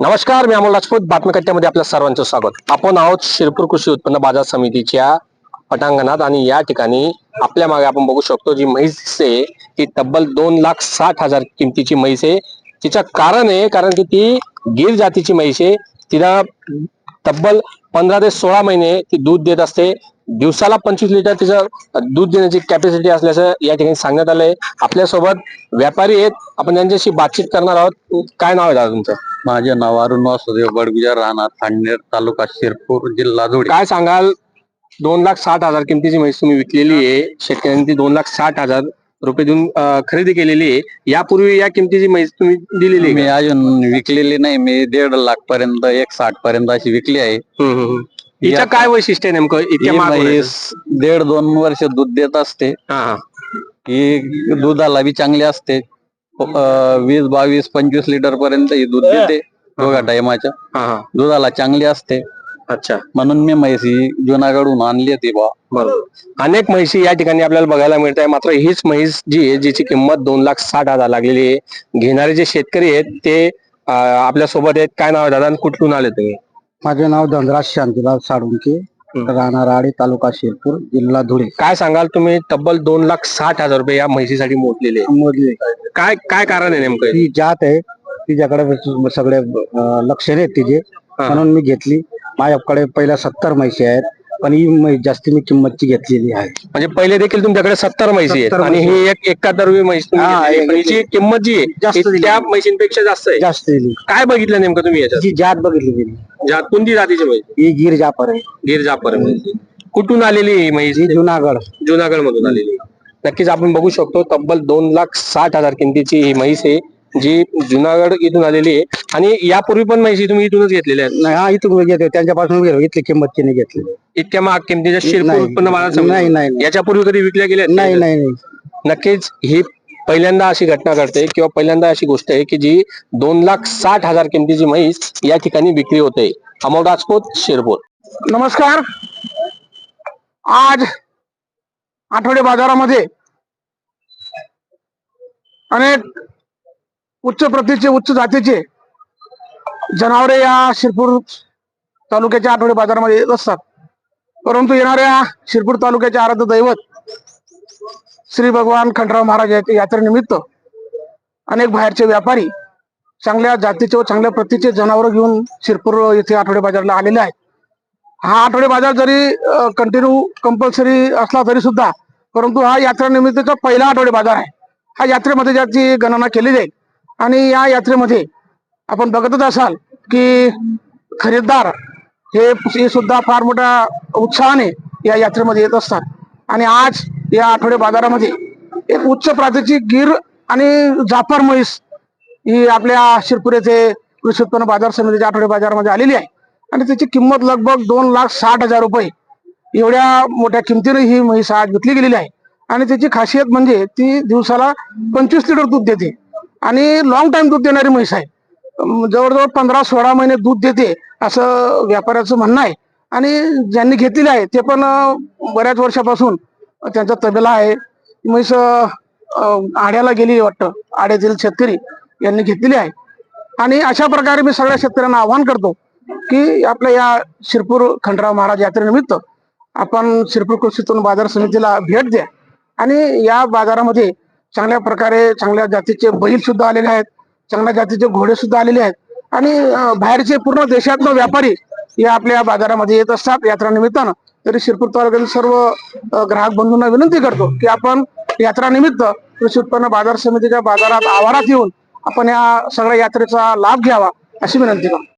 नमस्कार मी अमोल राजपूत. बातमीकट्ट्यामध्ये आपल्या सर्वांचं स्वागत. आपण आहोत शिरपूर कृषी उत्पन्न बाजार समितीच्या पटांगणात आणि या ठिकाणी आपल्या मागे आपण बघू शकतो जी म्हैस आहे ती तब्बल दोन लाख साठ हजार किमतीची म्हैस आहे. तिचं कारण आहे कारण की ती गीर जातीची म्हैस आहे. तिला तब्बल पंधरा ते सोळा महिने ती दूध देत असते. दिवसाला पंचवीस लिटर तिचं दूध देण्याची कॅपॅसिटी असल्याचं या ठिकाणी सांगण्यात आलंय. आपल्यासोबत व्यापारी आहेत. आपण त्यांच्याशी बातचीत करणार आहोत. काय नाव आहे दादा तुमचं? माझे नाव अरुण वासुदेव बडगुजर राहणार खांडनेर तालुका शिरपूर जिल्हा धुळे. काय सांगाल? दोन लाख साठ हजार किमतीची म्हैस तुम्ही विकलेली आहे. शेतकऱ्यांनी ती दोन लाख साठ हजार रुपये देऊन खरेदी केलेली आहे. यापूर्वी या किमतीची म्हैस तुम्ही दिलेली आहे मी का? अजून विकलेली नाही. मी दीड लाख पर्यंत एक साठ पर्यंत अशी विकली आहे. हम्म, हम्म, हम्म. हिचं काय वैशिष्ट्य आहे नेमकं? इतक्या ही होण्याचं? म्हैस दीड दोन वर्ष दूध देत असते. हा हा. ही दुधाला बी चांगली असते. अं, वीस बावीस पंचवीस लिटर पर्यंत ही दूध देते. दोघा टायमाच्या हा हा. दुधाला चांगली असते. अच्छा. म्हणून मी म्हैस ही जुनागडहून आणली होती बा बरोबर. अनेक म्हैशी या ठिकाणी आपल्याला बघायला मिळत आहे. मात्र हीच म्हैस जी आहे जिची किंमत दोन लाख साठ हजार लागलेली आहे. घेणारे जे शेतकरी आहेत ते आपल्यासोबत आहेत. काय नाव आहे दादा आणि कुठून आले तुम्ही? माझे नाव धनराज शांतीलाल साळुंके. राहणार आडे तालुका शिरपूर जिल्हा धुळे. काय सांगाल तुम्ही? तब्बल दोन लाख साठ हजार रुपये या म्हैशीसाठी मोजलेले. मोजले काय काय कारण आहे नेमकं ती जात आहे. तिच्याकडे सगळे लक्षणे आहेत तिचे. म्हणून मी घेतली. माझ्याकडे पहिल्या सत्तर म्हैशी आहेत पण ही म्हैस जास्ती मी किंमतची घेतलेली आहे. म्हणजे पहिले देखील तुमच्याकडे सत्तर म्हैशी आहेत. 70 आणि ही एक एकाहत्तरवी म्हैस तुम्ही हा. पण हिची किंमत जी आहे जास्त ती दिली. त्या म्हैशींपेक्षा जास्त आहे. जास्त दिली. काय बघितलं नेमकं तुम्ही याच्यात? जात बघितली गेली. जात कोणती जातीची म्हैस? ही गिर जापर आहे. गिर जापर म्हैस. कुठून आलेली ही म्हैस? ही जुनागड. जुनागड मधून आलेली. नक्कीच आपण बघू शकतो तब्बल दोन लाख साठ हजार किमतीची ही म्हैस आहे. जी जुनागड इथून आलेली आहे आणि यापूर्वी पण म्हैशी तुम्ही इथूनच घेतलेल्या आहेत नाही हा इथून घेतो त्यांच्यापासून गेलो इथली किंमतची नाही घेतली इतक्या महाग किमतीच्या शिरपूर नाही. उत्पन्न बाजार नाही. नाही, नाही. याच्यापूर्वी कधी विकल्या गेल्या आहेत? नाही नाही नाही नक्कीच ही पहिल्यांदा अशी घटना घडते किंवा पहिल्यांदा अशी गोष्ट आहे की जी दोन लाख साठ हजार किमतीची म्हैस या ठिकाणी विक्री होते अमोल राजपूत शिरपूर नमस्कार आज आठवडे बाजारामध्ये अनेक उच्च प्रतीचे उच्च जातीचे जनावरे या शिरपूर तालुक्याच्या आठवडे बाजारामध्ये येत असतात. परंतु येणाऱ्या शिरपूर तालुक्याचे आराध्य दैवत श्री भगवान खंडराव महाराज याच्या यात्रेनिमित्त अनेक बाहेरचे व्यापारी चांगल्या जातीचे व चांगल्या प्रतीचे जनावर घेऊन शिरपूर येथे आठवडे बाजारला आलेले आहेत. हा आठवडे बाजार जरी कंटिन्यू कंपल्सरी असला तरी सुद्धा परंतु हा यात्रेनिमित्तचा पहिला आठवडे बाजार आहे. हा यात्रेमध्ये ज्याची गणना केली जाईल आणि या यात्रेमध्ये आपण बघतच असाल की खरेदीदार हे सुद्धा फार मोठ्या उत्साहाने या यात्रेमध्ये येत असतात. आणि आज या आठवडे बाजारामध्ये एक उच्च प्रातीची गिर आणि जाफर म्हैस ही आपल्या शिरपूर येथे कृषी उत्पन्न बाजार समितीच्या आठवडे बाजारामध्ये आलेली आहे. आणि त्याची किंमत लगभग दोन लाख साठ हजार रुपये. एवढ्या मोठ्या किमतीने ही म्हैस आज विकली गेलेली आहे. आणि त्याची खासियत म्हणजे ती दिवसाला पंचवीस लिटर दूध देते. आणि लॉंग टाइम दूध देणारी म्हैस आहे. जवळजवळ पंधरा सोळा महिने दूध देते असं व्यापाऱ्याचं म्हणणं आहे. आणि ज्यांनी घेतलेले आहे ते पण बऱ्याच वर्षापासून त्यांचा तबेला आहे. म्हैस आड्याला गेली वाटतं. आड्यातील शेतकरी यांनी घेतलेली आहे. आणि अशा प्रकारे मी सगळ्या शेतकऱ्यांना आवाहन करतो की आपल्या या शिरपूर खंडराव महाराज यात्रेनिमित्त आपण शिरपूर कृषीतून बाजार समितीला भेट द्या. आणि या बाजारामध्ये चांगल्या प्रकारे चांगल्या जातीचे बैल सुद्धा आलेले आहेत चांगल्या जातीचे घोडे सुद्धा आलेले आहेत. आणि बाहेरचे पूर्ण देशातनं व्यापारी या आपल्या बाजारामध्ये येत असतात. यात्रा निमित्तानं तरी शिरपूर तालुक्यातील सर्व ग्राहक बंधूंना विनंती करतो की आपण यात्रा निमित्त कृषी उत्पन्न बाजार समितीच्या बाजारात आवारात येऊन आपण या सगळ्या यात्रेचा लाभ घ्यावा अशी विनंती करतो.